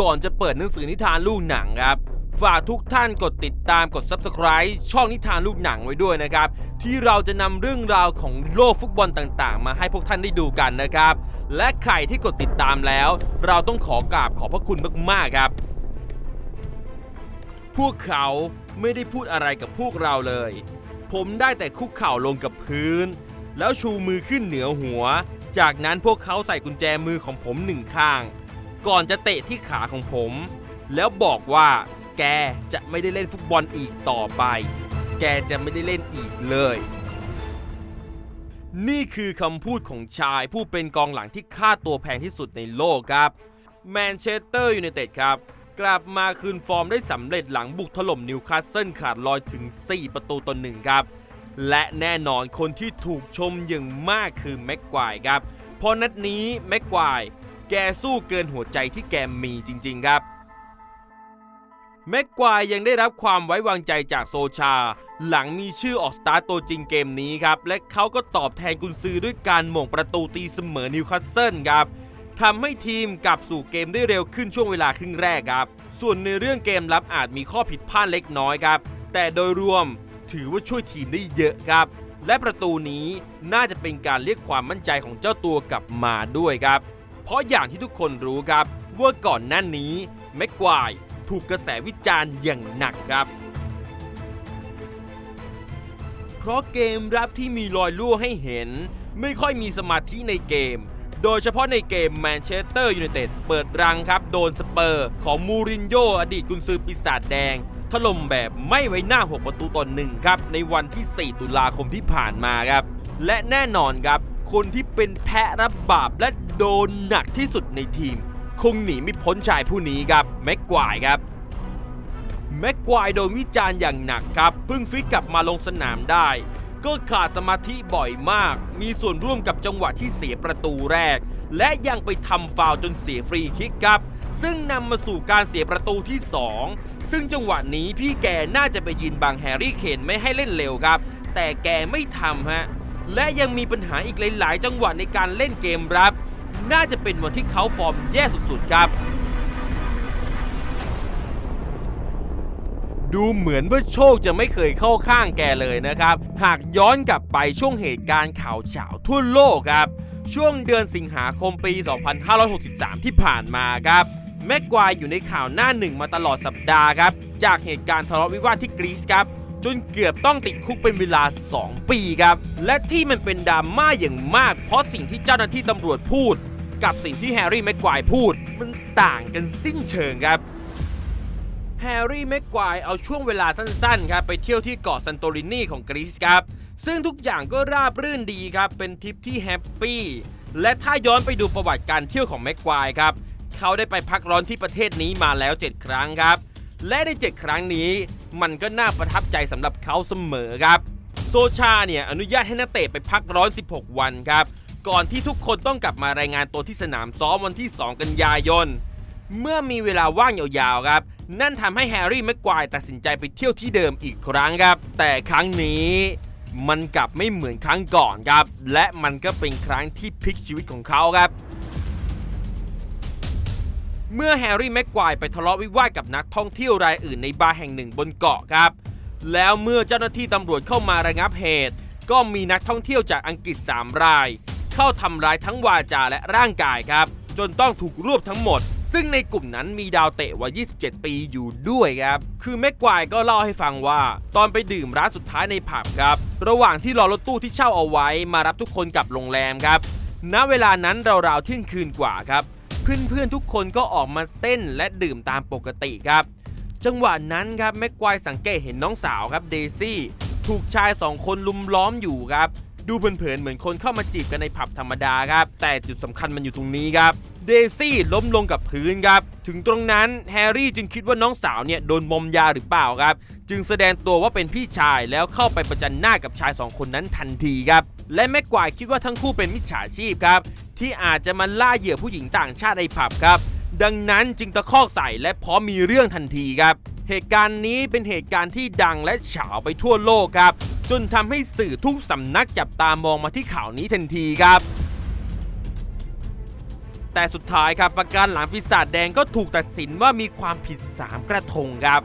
ก่อนจะเปิดหนังสือนิทานลูกหนังครับ ฝากทุกท่านกดติดตามกด Subscribe ช่องนิทานลูกหนังไว้ด้วยนะครับ ที่เราจะนำเรื่องราวของโลกฟุตบอลต่างๆ มาให้พวกท่านได้ดูกันนะครับ และใครที่กดติดตามแล้ว เราต้องขอกราบขอบพระคุณมากๆครับ พวกเขาไม่ได้พูดอะไรกับพวกเราเลย ผมได้แต่คุกเข่าลงกับพื้น แล้วชูมือขึ้นเหนือหัว จากนั้นพวกเขาใส่กุญแจมือของผมหนึ่งข้าง ก่อนจะเตะที่ขาของผม แล้วบอกว่า แกจะไม่ได้เล่นฟุตบอลอีกต่อไป แกจะไม่ได้เล่นอีกเลย นี่คือคำพูดของชายผู้เป็นกองหลังที่ค่าตัวแพงที่สุดในโลกครับแมนเชสเตอร์ยูไนเต็ดครับ กลับมาคืนฟอร์มได้สำเร็จหลังบุกถล่มนิวคาสเซิลขาดลอยถึง 4 ประตูต่อหนึ่งครับ และแน่นอนคนที่ถูกชมอย่างมากคือแม็กควายครับ เพราะนัดนี้แม็กควาย แกสู้เกินหัวใจที่แกมีจริง ๆ ครับแม็กควายยังได้รับความไว้วางใจจากโซชา หลังมีชื่อออกสตาร์ตัวจริงเกมนี้ครับ และเขาก็ตอบแทนกุนซือด้วยการหม่งประตูตีเสมอนิวคาสเซิลครับทำให้ทีมกลับสู่เกมได้เร็วขึ้นช่วงเวลาครึ่งแรกครับ ส่วนในเรื่องเกมรับอาจมีข้อผิดพลาดเล็กน้อยครับ แต่โดยรวมถือว่าช่วยทีมได้เยอะครับ และประตูนี้น่าจะเป็นการเรียกความมั่นใจของเจ้าตัวกลับมาด้วยครับ เพราะอย่างที่ทุกคนรู้ครับว่าก่อนหน้านี้แม็กควายถูกกระแสวิจารณ์อย่างหนักครับ เพราะเกมรับที่มีรอยรั่วให้เห็น ไม่ค่อยมีสมาธิในเกม โดยเฉพาะในเกมแมนเชสเตอร์ยูไนเต็ดเปิดรังครับ โดนสเปอร์ของมูรินโญ่อดีตกุนซือปีศาจแดง ถล่มแบบไม่ไว้หน้า 6 ประตูต่อหนึ่งครับ ในวันที่ 4 ตุลาคมที่ผ่านมาครับ และแน่นอนครับ คนที่เป็นแพะรับบาปและ โดนหนักที่สุดในทีม คงหนีไม่พ้นชายผู้นี้ครับแม็กควายครับแม็กควายโดนวิจารณ์อย่างหนักครับเพิ่งฟิตกลับมาลงสนามได้ ก็ขาดสมาธิบ่อยมาก มีส่วนร่วมกับจังหวะที่เสียประตูแรก และยังไปทำฟาวจนเสียฟรีคิกครับ ซึ่งนำมาสู่การเสียประตูที่ 2 ซึ่งจังหวะนี้พี่แกน่าจะไปยืนบังแฮร์รี่เคนไม่ให้เล่นเร็วครับ แต่แกไม่ทำฮะและยังมีปัญหาอีกหลาย ๆ จังหวะในการเล่นเกมรับ น่าจะเป็นวันที่เขาฟอร์มแย่สุดๆครับ ดูเหมือนว่าโชคจะไม่เคยเข้าข้างแกเลยนะครับ หากย้อนกลับไปช่วงเหตุการณ์ข่าวเฉาทั่วโลกครับ ช่วงเดือนสิงหาคมปี 2563 ที่ผ่านมาครับแม็กควายอยู่ในข่าวหน้าหนึ่งมาตลอดสัปดาห์ครับ จากเหตุการณ์ทะเลาะวิวาทที่กรีซครับ จนเกือบต้องติดคุกเป็นเวลา 2 ปีครับ และที่มันเป็นดราม่าอย่างมาก เพราะสิ่งที่เจ้าหน้าที่ตำรวจพูด กับสิ่งที่แฮร์รี่แม็กควายพูด มันต่างกันสิ้นเชิงครับแฮร์รี่แม็กควายเอาช่วงเวลาสั้นๆครับไปเที่ยวที่เกาะซันโตรินีของกรีซครับ ซึ่งทุกอย่างก็ราบรื่นดีครับ เป็นทริปที่แฮปปี้ และถ้าย้อนไปดูประวัติการเที่ยวของแม็กควายครับ เขาได้ไปพักร้อนที่ประเทศนี้มาแล้ว 7 ครั้งครับ และใน 7 ครั้งนี้ มันก็น่าประทับใจสำหรับเขาเสมอครับ โซชาเนี่ยอนุญาตให้นักเตะไปพักร้อน 16 วันครับ ก่อนที่ทุกคนต้องกลับมารายงานตัวที่สนามซ้อมวันที่ 2 กันยายน เมื่อมีเวลาว่างยาวๆครับ นั่นทำให้แฮร์รี่แม็กควายตัดสินใจไปเที่ยวที่เดิมอีกครั้งครับ แต่ครั้งนี้มันกลับไม่เหมือนครั้งก่อนครับ และมันก็เป็นครั้งที่พลิกชีวิตของเขาครับ เมื่อแฮร์รี่แม็กควายไปทะเลาะวิวาทกับนักท่องเที่ยวรายอื่นในบาร์แห่งหนึ่งบนเกาะครับ แล้วเมื่อเจ้าหน้าที่ตำรวจเข้ามาระงับเหตุ ก็มีนักท่องเที่ยวจากอังกฤษ 3 ราย เข้าทำร้ายทั้งวาจาและร่างกายครับ จนต้องถูกรวบทั้งหมด ซึ่งในกลุ่มนั้นมีดาวเตะวัย 27 ปีอยู่ด้วยครับ คือแม็กควายก็เล่าให้ฟังว่า ตอนไปดื่มร้านสุดท้ายในผับครับ ระหว่างที่รอรถตู้ที่เช่าเอาไว้มารับทุกคนกลับโรงแรมครับ ณ เวลานั้นราวๆเที่ยงคืนกว่าครับ เพื่อนๆทุกคนก็ออกมาเต้นและดื่มตามปกติครับ จังหวะนั้นครับแม็กควายสังเกตเห็นน้องสาวครับเดซี่ถูกชายสองคนลุมล้อมอยู่ครับ ดูเผินๆเหมือนคนเข้ามาจีบกันในผับธรรมดาครับ แต่จุดสำคัญมันอยู่ตรงนี้ครับเดซี่ล้มลงกับพื้นครับ ถึงตรงนั้นแฮร์รี่จึงคิดว่าน้องสาวเนี่ยโดนมอมยาหรือเปล่าครับ จึงแสดงตัวว่าเป็นพี่ชายแล้วเข้าไปประจันหน้ากับชายสองคนนั้นทันทีครับ และแม็กวายคิดว่าทั้งคู่เป็นมิจฉาชีพครับ ที่อาจจะมาล่าเหยื่อผู้หญิงต่างชาติในผับครับ ดังนั้นจึงตะคอกใส่และพร้อมมีเรื่องทันทีครับ เหตุการณ์นี้เป็นเหตุการณ์ที่ดังและเฉาไปทั่วโลกครับ จนทำให้สื่อทุกสำนักจับตามองมาที่ข่าวนี้ทันทีครับ แต่สุดท้ายครับประการหลังปีศาจแดงก็ถูกตัดสินว่ามีความผิด 3 กระทงครับ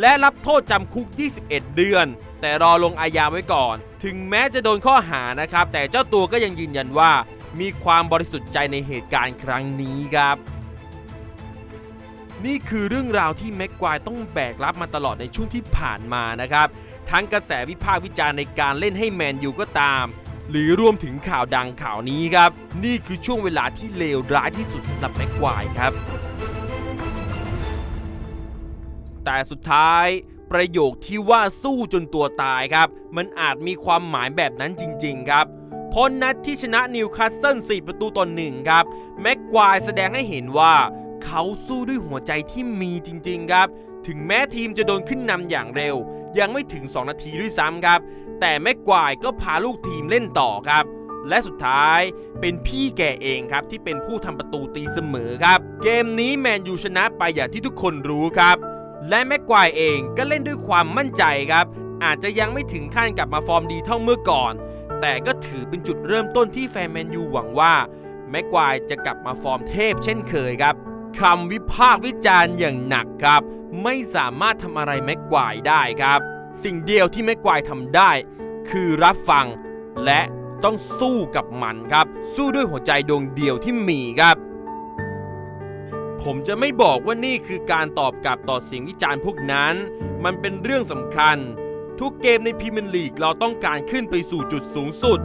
และรับโทษจำคุก 21 เดือน แต่รอลงอาญาไว้ก่อน ถึงแม้จะโดนข้อหานะครับ แต่เจ้าตัวก็ยังยืนยันว่า มีความบริสุทธิ์ใจในเหตุการณ์ครั้งนี้ครับนี่คือเรื่องราวที่แม็กควายต้องแบกรับมาตลอดในช่วงที่ผ่านมานะครับ ทั้งกระแสวิพากษ์วิจารณ์ในการเล่นให้แมนยูก็ตาม หรือรวมถึงข่าวดังข่าวนี้ครับ นี่คือช่วงเวลาที่เลวร้ายที่สุดสำหรับแม็กควายครับ แต่สุดท้ายประโยคที่ว่าสู้จนตัวตายครับ มันอาจมีความหมายแบบนั้นจริง ๆ ครับเพราะนัดที่ชนะนิวคาสเซิล4ประตูต่อหนึ่งครับ แม็กควายแสดงให้เห็นว่า เขาสู้ด้วยหัวใจที่มีจริง ๆ ครับ ถึงแม้ทีมจะโดนขึ้นนำอย่างเร็ว ยังไม่ถึง 2 นาทีด้วยซ้ำครับ แต่แม็กควายก็พาลูกทีมเล่นต่อครับ และสุดท้ายเป็นพี่แกเองครับที่เป็นผู้ทำประตูตีเสมอครับ เกมนี้แมนยูชนะไปอย่างที่ทุกคนรู้ครับ และแม็กควายเองก็เล่นด้วยความมั่นใจครับ อาจจะยังไม่ถึงขั้นกลับมาฟอร์มดีเท่าเมื่อก่อน แต่ก็ถือเป็นจุดเริ่มต้นที่แฟนแมนยูหวังว่าแม็กควายจะกลับมาฟอร์มเทพเช่นเคยครับคำวิพากษ์วิจารณ์อย่างหนักครับ ไม่สามารถทำอะไรแม็กควายได้ครับ สิ่งเดียวที่แม็กควายทำได้ คือรับฟัง และต้องสู้กับมันครับ สู้ด้วยหัวใจดวงเดียวที่มีครับ ผมจะไม่บอกว่านี่คือการตอบกลับต่อเสียงวิจารณ์พวกนั้น มันเป็นเรื่องสำคัญ ทุกเกมในพรีเมียร์ลีกเราต้องการขึ้นไปสู่จุดสูงสุด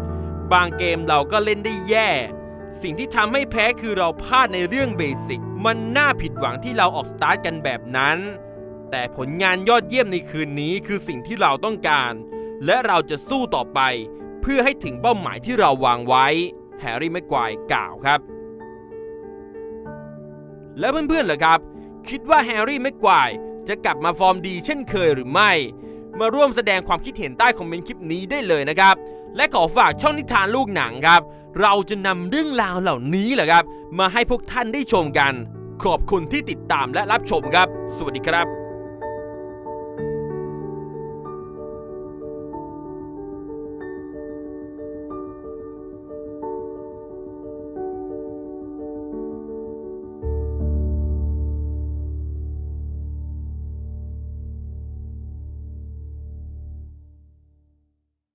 บางเกมเราก็เล่นได้แย่ สิ่งที่ทำให้แพ้คือเราพลาดในเรื่องเบสิก มันน่าผิดหวังที่เราออกสตาร์ทกันแบบนั้น แต่ผลงานยอดเยี่ยมในคืนนี้คือสิ่งที่เราต้องการ และเราจะสู้ต่อไป เพื่อให้ถึงเป้าหมายที่เราวางไว้ แฮร์รี่แม็กควายกล่าวครับ แล้วเพื่อนๆล่ะครับ คิดว่าแฮร์รี่แม็กควายจะกลับมาฟอร์มดีเช่นเคยหรือไม่ มาร่วมแสดงความคิดเห็นใต้คอมเมนต์คลิปนี้ได้เลยนะครับ และขอฝากช่องนิทานลูกหนังครับ เราจะนำเรื่องราวเหล่านี้แหละครับ มาให้พวกท่านได้ชมกัน ขอบคุณที่ติดตามและรับชมครับ สวัสดีครับ